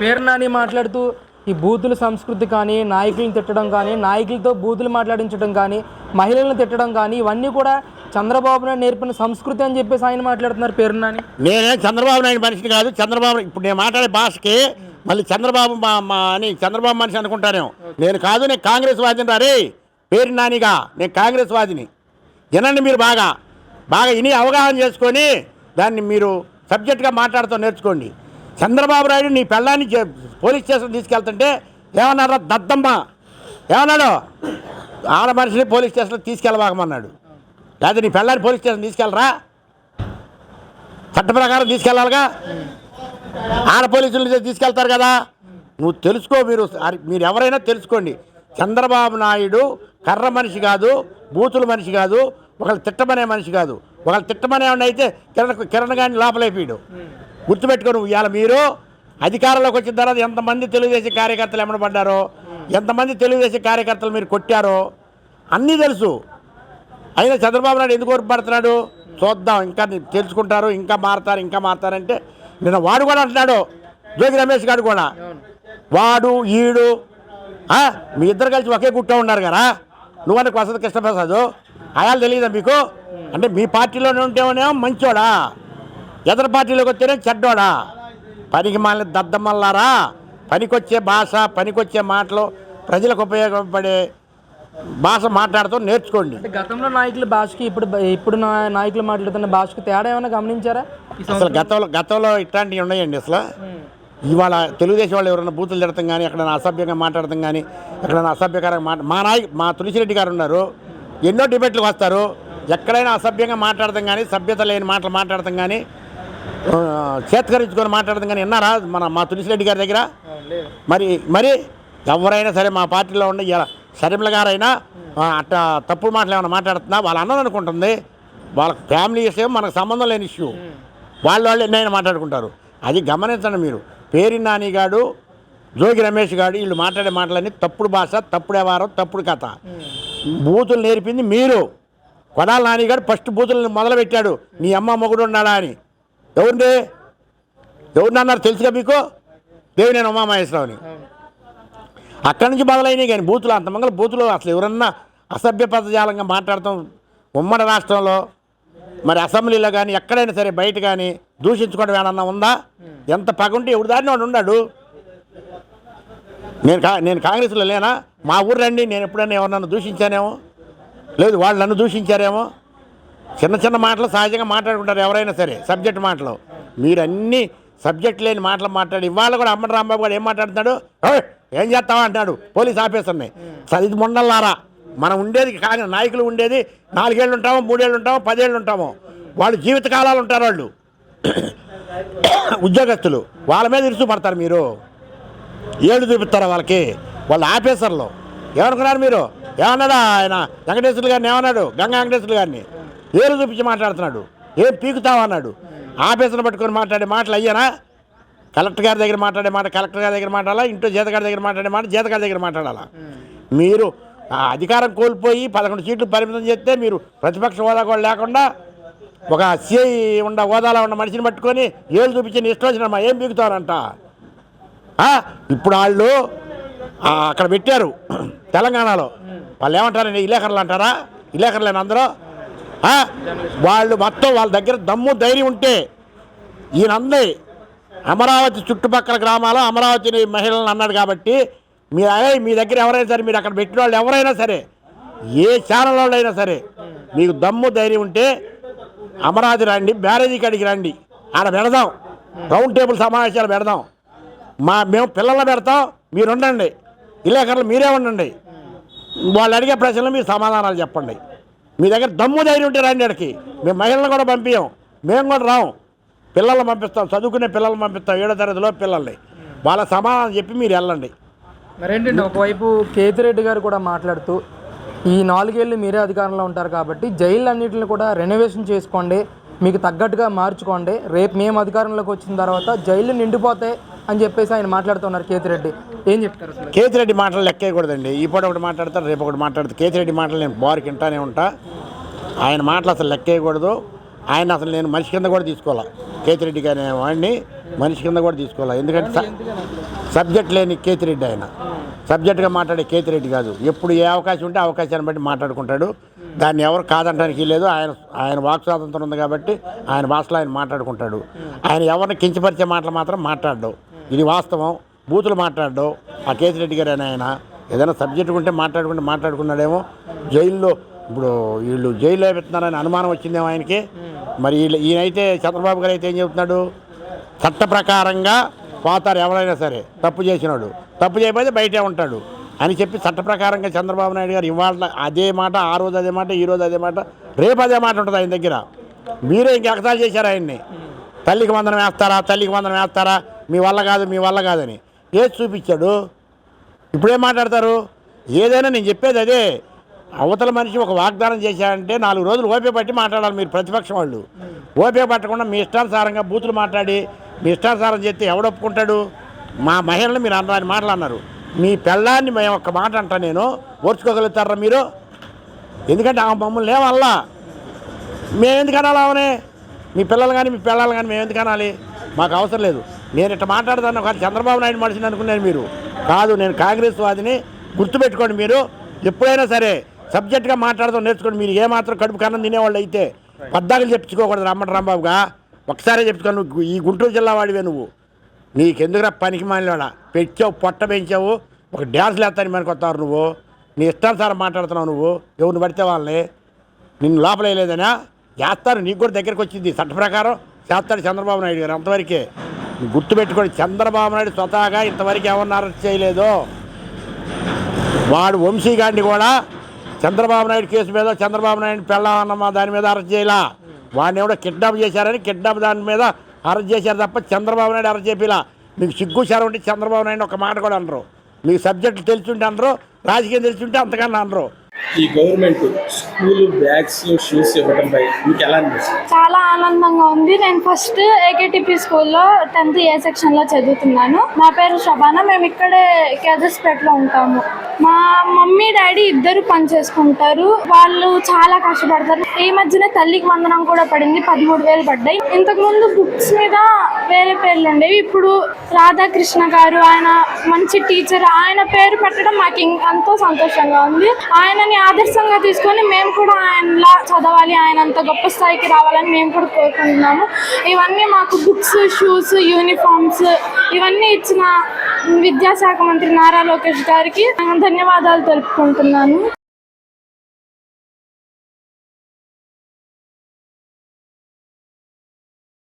పేరు నాని మాట్లాడుతూ ఈ బూతుల సంస్కృతి కానీ నాయకులను తిట్టడం కానీ నాయకులతో బూతులు మాట్లాడించడం కానీ మహిళలను తిట్టడం కానీ ఇవన్నీ కూడా చంద్రబాబు నాయుడు నేర్పిన సంస్కృతి అని చెప్పేసి ఆయన మాట్లాడుతున్నారు. పేరు నాని. నేనే చంద్రబాబు నాయుడు మనిషిని కాదు. చంద్రబాబు ఇప్పుడు నేను మాట్లాడే భాషకి మళ్ళీ చంద్రబాబు మా అని చంద్రబాబు మనిషి అనుకుంటానేమో. నేను కాదు నేను కాంగ్రెస్ వాదిని రే. పేరు నానిగా. నేను కాంగ్రెస్ వాదిని. వినండి మీరు బాగా. బాగా ఇని అవగాహన చేసుకొని దాన్ని మీరు సబ్జెక్ట్గా మాట్లాడుతూ నేర్చుకోండి. చంద్రబాబు నాయుడు నీ పెళ్ళాన్ని పోలీస్ స్టేషన్ తీసుకెళ్తుంటే ఏమన్నారా దద్దమ్మ? ఏమన్నాడు? ఆడ మనిషిని పోలీస్ స్టేషన్లో తీసుకెళ్ళబాకమన్నాడు. లేదా నీ పెళ్ళాన్ని పోలీస్ స్టేషన్ తీసుకెళ్ళరా? చట్ట ప్రకారం తీసుకెళ్ళాలిగా? ఆడ పోలీసులు తీసుకెళ్తారు కదా? నువ్వు తెలుసుకో మీరు మీరు ఎవరైనా తెలుసుకోండి. చంద్రబాబు నాయుడు కర్ర మనిషి కాదు బూతుల మనిషి కాదు ఒకళ్ళు తిట్టమనే మనిషి కాదు. ఒకళ్ళు తిట్టమనే వాడిని అయితే కిరణ్ కిరణ్ గారిని లోపలేపీడు. గుర్తుపెట్టుకొని ఇవాళ మీరు అధికారంలోకి వచ్చిన తర్వాత ఎంతమంది తెలుగుదేశం కార్యకర్తలు ఎమ్మడబడ్డారో ఎంతమంది తెలుగుదేశం కార్యకర్తలు మీరు కొట్టారో అన్నీ తెలుసు. అయినా చంద్రబాబు నాయుడు ఎందుకు ఓర్పడుతున్నాడు చూద్దాం ఇంకా తెలుసుకుంటారు ఇంకా మారతారు ఇంకా మారతారంటే నిన్న వాడు కూడా అంటున్నాడు జోగి రమేష్ గారు కూడా. వాడు ఈడు మీ ఇద్దరు కలిసి ఒకే గుట్ట ఉన్నారు కదా? నువ్వన్న వసతి కృష్ణప్రసాద్? అయాలు తెలియదా మీకు? అంటే మీ పార్టీలోనే ఉంటేనేమో మంచోడా? ఎదరు పార్టీలోకి వస్తేనే చెడ్డోడా? పనికి మాలిన దద్దమల్లారా? పనికొచ్చే భాష పనికొచ్చే మాటలు ప్రజలకు ఉపయోగపడే భాష మాట్లాడుతూ నేర్చుకోండి. గతంలో నాయకుల భాషకి ఇప్పుడు ఇప్పుడు నాయకులు మాట్లాడుతున్న భాషకి తేడా ఏమైనా గమనించారా? అసలు గతంలో గతంలో ఇట్లాంటివి ఉన్నాయండి అసలు. ఇవాళ తెలుగుదేశం వాళ్ళు ఎవరైనా బూతులు తిడతాం కానీ ఎక్కడైనా అసభ్యంగా మాట్లాడతాం కానీ ఎక్కడైనా అసభ్యకరంగా మాట మా నాయకు మా తులసిరెడ్డి గారు ఉన్నారు. ఎన్నో డిబేట్లకు వస్తారు. ఎక్కడైనా అసభ్యంగా మాట్లాడతాం కానీ సభ్యత లేని మాటలు మాట్లాడతాం కానీ చేత్కరించుకొని మాట్లాడతాం కానీ విన్నారా? మన మా తులసిరెడ్డి గారి దగ్గర? మరి మరి ఎవరైనా సరే మా పార్టీలో ఉన్న ఇలా షర్మిల గారైనా ఆ, అట్ట తప్పుడు మాటలు ఏమైనా మాట్లాడుతున్నా వాళ్ళ అన్నది అనుకుంటుంది. వాళ్ళ ఫ్యామిలీ విషయం మనకు సంబంధం లేని ఇష్యూ వాళ్ళు వాళ్ళు ఎన్నైనా మాట్లాడుకుంటారు. అది గమనించండి మీరు. పేరి నానిగాడు జోగి రమేష్ గాడు వీళ్ళు మాట్లాడే మాటలన్నీ తప్పుడు భాష తప్పుడు వ్యవహారం తప్పుడు కథ. బూతులు నేర్పింది మీరు. కొడాల నానిగాడు ఫస్ట్ బూతులను మొదలుపెట్టాడు. నీ అమ్మ మొగుడు ఉన్నాడా అని. ఎవరిదే ఎవరిని అన్నారు తెలుసుగా మీకు? దేవినేని ఉమామహేశ్వరరావుని అక్కడి నుంచి మొదలైనవి కానీ బూతులు అంతమంగళ బూతులు అసలు ఎవరన్నా అసభ్య పదజాలంగా మాట్లాడతాం ఉమ్మడి రాష్ట్రంలో మరి అసెంబ్లీలో కానీ ఎక్కడైనా సరే బయట కానీ దూషించుకోవడం ఏమన్నా ఉందా? ఎంత పగుంటే ఎవరి దారిని వాడు ఉన్నాడు? నేను కా నేను కాంగ్రెస్లో లేనా? మా ఊరు రండి నేను ఎప్పుడైనా ఎవరన్నా దూషించానేమో? లేదు వాళ్ళు నన్ను దూషించారేమో? చిన్న చిన్న మాటలు సహజంగా మాట్లాడుకుంటారు ఎవరైనా సరే సబ్జెక్ట్ మాటలు. మీరు అన్నీ సబ్జెక్ట్ లేని మాటలు మాట్లాడి ఇవాళ కూడా అమ్మడి రాంబాబు కూడా ఏం మాట్లాడుతున్నాడు? ఏం చేస్తావా అంటాడు పోలీస్ ఆఫీసర్ని. చదివి మొండల్లారా? మనం ఉండేది కానీ నాయకులు ఉండేది నాలుగేళ్ళు ఉంటాము మూడేళ్ళు ఉంటామో పదేళ్ళు ఉంటాము. వాళ్ళు జీవితకాలాలు ఉంటారు వాళ్ళు. ఉద్యోగస్తులు వాళ్ళ మీద ఇరుసు పడతారు మీరు. ఏళ్ళు చూపిస్తారా వాళ్ళకి వాళ్ళ ఆఫీసర్లు. ఏమనుకున్నారు మీరు? ఏమన్నాడా ఆయన? వెంకటేశ్వర్లు గారిని ఏమన్నాడు? గంగా వెంకటేశ్వర్లు గారిని. ఏలు చూపించి మాట్లాడుతున్నాడు. ఏం పీకుతావన్నాడు ఆఫీసును పట్టుకొని మాట్లాడే మాటలు అయ్యానా? కలెక్టర్ గారి దగ్గర మాట్లాడే మాట కలెక్టర్ గారి దగ్గర మాట్లాడాలా? ఇంట్లో జీతగారి దగ్గర మాట్లాడే మాట జీతగారి దగ్గర మాట్లాడాలా? మీరు ఆ అధికారం కోల్పోయి పదకొండు సీట్లు పరిమితం చేస్తే మీరు ప్రతిపక్ష హోదా కూడా లేకుండా ఒక సిఐ ఉన్న హోదాలో ఉన్న మనిషిని పట్టుకొని ఏళ్ళు చూపించి ఇష్టం ఏం పీకుతానంట ఇప్పుడు వాళ్ళు అక్కడ పెట్టారు తెలంగాణలో. వాళ్ళు ఏమంటారండి ఇలేకర్లు అంటారా? ఇలేకర్లేని అందరూ? వాళ్ళు మొత్తం వాళ్ళ దగ్గర దమ్ము ధైర్యం ఉంటే ఈయనందరి అమరావతి చుట్టుపక్కల గ్రామాలు అమరావతిని మహిళలను అన్నాడు కాబట్టి మీ అదే మీ దగ్గర ఎవరైనా సరే మీరు అక్కడ పెట్టిన వాళ్ళు ఎవరైనా సరే ఏ ఛానల్ వాళ్ళైనా అయినా సరే మీకు దమ్ము ధైర్యం ఉంటే అమరావతి రండి బ్యారేజీ కాడికి రండి. ఆడ పెడదాం. రౌండ్ టేబుల్ సమావేశాలు పెడదాం. మా మేము పిల్లలు పెడతాం మీరు ఉండండి. విలేకరులు మీరే ఉండండి. వాళ్ళు అడిగే ప్రశ్నలు మీరు సమాధానాలు చెప్పండి. మీ దగ్గర దమ్ము ధైర్యం ఉంటే రండి అక్కడికి. మేము మహిళలను కూడా పంపించాం మేము కూడా రాం. పిల్లల్ని పంపిస్తాం. చదువుకునే పిల్లల్ని పంపిస్తాం. ఏడో తరగతిలో పిల్లల్ని. వాళ్ళ సమాధానం చెప్పి మీరు వెళ్ళండి. మరేంటండి ఒకవైపు కేతిరెడ్డి గారు కూడా మాట్లాడుతూ ఈ నాలుగేళ్ళు మీరే అధికారంలో ఉంటారు కాబట్టి జైలు అన్నింటిని కూడా రెనోవేషన్ చేసుకోండి మీకు తగ్గట్టుగా మార్చుకోండి. రేపు మేము అధికారంలోకి వచ్చిన తర్వాత జైలు నిండిపోతే అని చెప్పేసి ఆయన మాట్లాడుతున్నారు కేతిరెడ్డి. ఏం చెప్తారు కేతిరెడ్డి మాటలు లెక్కేయకూడదండి ఇప్పుడు ఒకటి మాట్లాడతారు రేపు ఒకటి మాట్లాడతారు. కేతిరెడ్డి మాటలు నేను బారుకి వింటానే ఉంటా. ఆయన మాటలు అసలు లెక్కేయకూడదు ఆయన అసలు నేను మనిషి కింద కూడా తీసుకోవాలి? కేతిరెడ్డి గారి వాడిని మనిషి కింద కూడా తీసుకోవాలి? ఎందుకంటే సబ్జెక్ట్ లేని కేతిరెడ్డి ఆయన. సబ్జెక్ట్గా మాట్లాడే కేతిరెడ్డి కాదు. ఎప్పుడు ఏ అవకాశం ఉంటే అవకాశాన్ని బట్టి మాట్లాడుకుంటాడు. దాన్ని ఎవరు కాదంటానికి లేదు. ఆయన ఆయన వాక్ స్వాతంత్రం ఉంది కాబట్టి ఆయన భాషలో ఆయన మాట్లాడుకుంటాడు. ఆయన ఎవరిని కించపరిచే మాటలు మాత్రం మాట్లాడడు. ఇది వాస్తవం. బూతులు మాట్లాడడు. ఆ కేసిరెడ్డి గారు అని ఆయన ఏదైనా సబ్జెక్ట్ ఉంటే మాట్లాడుకుంటే మాట్లాడుకున్నాడేమో. జైల్లో ఇప్పుడు వీళ్ళు జైల్లో పెడుతున్నారని అనుమానం వచ్చిందేమో ఆయనకి. మరి వీళ్ళు- ఈయనైతే చంద్రబాబు గారు అయితే ఏం చెబుతున్నాడు? చట్ట ప్రకారంగా పోతారు ఎవరైనా సరే. తప్పు చేసినాడు. తప్పు చేయకపోతే బయటే ఉంటాడు అని చెప్పి చట్ట ప్రకారంగా చంద్రబాబు నాయుడు గారు ఇవాళ అదే మాట ఆ రోజు అదే మాట ఈ రోజు అదే మాట రేపు అదే మాట ఉంటుంది ఆయన దగ్గర. మీరే ఇంక ఎగతాలు చేశారు ఆయన్ని. తల్లికి వందనం వేస్తారా? తల్లికి వందనం వేస్తారా? మీ వల్ల కాదు మీ వల్ల కాదని. ఏది చూపించాడు? ఇప్పుడేం మాట్లాడతారు? ఏదైనా నేను చెప్పేది అదే. అవతల మనిషి ఒక వాగ్దానం చేశాడంటే నాలుగు రోజులు ఓపే పట్టి మాట్లాడాలి మీరు ప్రతిపక్షం వాళ్ళు. ఓపే పట్టకుండా మీ ఇష్టానుసారంగా బూతులు మాట్లాడి మీ ఇష్టానుసారం చేస్తే ఎవడొప్పుకుంటాడు మా మహిళలు మీరు అన్న మాటలు అన్నారు. మీ పెళ్ళాన్ని మేము ఒక్క మాట అంటా నేను. ఓర్చుకోగలుగుతారా మీరు? ఎందుకంటే ఆ మమ్మల్ని ఏమల్లా మేము ఎందుకు అనాలి అవనే మీ పిల్లలు కానీ మీ పిల్లలు కానీ మేము ఎందుకు అనాలి? మాకు అవసరం లేదు. నేను ఇట్లా మాట్లాడతాను. కానీ చంద్రబాబు నాయుడు మనిషిని అనుకున్నాను మీరు. కాదు నేను కాంగ్రెస్ వాదిని గుర్తుపెట్టుకోండి మీరు. ఎప్పుడైనా సరే సబ్జెక్ట్గా మాట్లాడదాం నేర్చుకోండి. మీరు ఏమాత్రం కడుపు కన్నం తినేవాళ్ళు అయితే పద్దాకులు చెప్పుకోకూడదు రమ్మట రాంబాబుగా. ఒకసారే చెప్పుకోను నువ్వు ఈ గుంటూరు జిల్లా వాడివే నువ్వు. నీకెందుకురా పనికి మాలినవాడా పెంచావు పొట్ట పెంచావు ఒక డ్యాన్స్లు వేస్తాను మనకు వస్తావు నువ్వు. నీ ఇష్టానుసారం మాట్లాడుతున్నావు నువ్వు. ఎవరిని పడితే వాళ్ళని. నిన్ను లోపలేయలేదనా చేస్తారు నీకు కూడా దగ్గరికి వచ్చింది. చట్ట ప్రకారం చేస్తాడు చంద్రబాబు నాయుడు గారు. అంతవరకే గుర్తుపెట్టుకోండి చంద్రబాబు నాయుడు స్వతహాగా ఇంతవరకు ఎవరిని అరెస్ట్ చేయలేదు. వాడు వంశీ గారిని కూడా చంద్రబాబు నాయుడు కేసు మీద చంద్రబాబు నాయుడు పెళ్ళామన్నమా దాని మీద అరెస్ట్ చేయలా. వాడిని ఎవడో కిడ్నాప్ చేశారని కిడ్నాప్ దాని మీద అరెస్ట్ చేశారు తప్ప చంద్రబాబు నాయుడు అరెస్ట్ చేపిలా. మీకు సిగ్గు శరం ఉంటే చంద్రబాబు నాయుడు ఒక మాట కూడా అనరు. మీకు సబ్జెక్టులు తెలుసుంటే అనరు రాజకీయం తెలుసుంటే అంతకన్నా అనరు. ఈ గవర్నమెంట్ స్కూల్ బ్యాగ్స్ షూస్ ఇవ్వడంపై మీకు ఎలా అనిపిస్తుంది? చాలా ఆనందంగా ఉంది. నేను ఫస్ట్ ఏకేటిపి స్కూల్లో టెన్త్ ఏ సెక్షన్లో చదువుతున్నాను. నా పేరు శబానా. మేము ఇక్కడే కేదర్స్పేటలో ఉంటాము. మా మమ్మీ డాడీ ఇద్దరు పని చేసుకుంటారు. వాళ్ళు చాలా కష్టపడతారు. ఈ మధ్యన తల్లికి వందనం కూడా పడింది పదమూడు వేలు పడ్డాయి. ఇంతకు ముందు బుక్స్ మీద వేరే పేర్లు ఉండేవి. ఇప్పుడు రాధాకృష్ణ గారు ఆయన మంచి టీచర్ ఆయన పేరు పెట్టడం మాకు ఇం- ఎంతో సంతోషంగా ఉంది. ఆయనని ఆదర్శంగా తీసుకొని మేము కూడా ఆయనలా చదవాలి ఆయన అంత గొప్ప స్థాయికి రావాలని మేము కూడా కోరుకుంటున్నాము. ఇవన్నీ మాకు బుక్స్ షూస్ యూనిఫామ్స్ ఇవన్నీ ఇచ్చిన విద్యాశాఖ మంత్రి నారా లోకేష్ గారికి ధన్యవాదాలు తెలుపుకుంటున్నాను.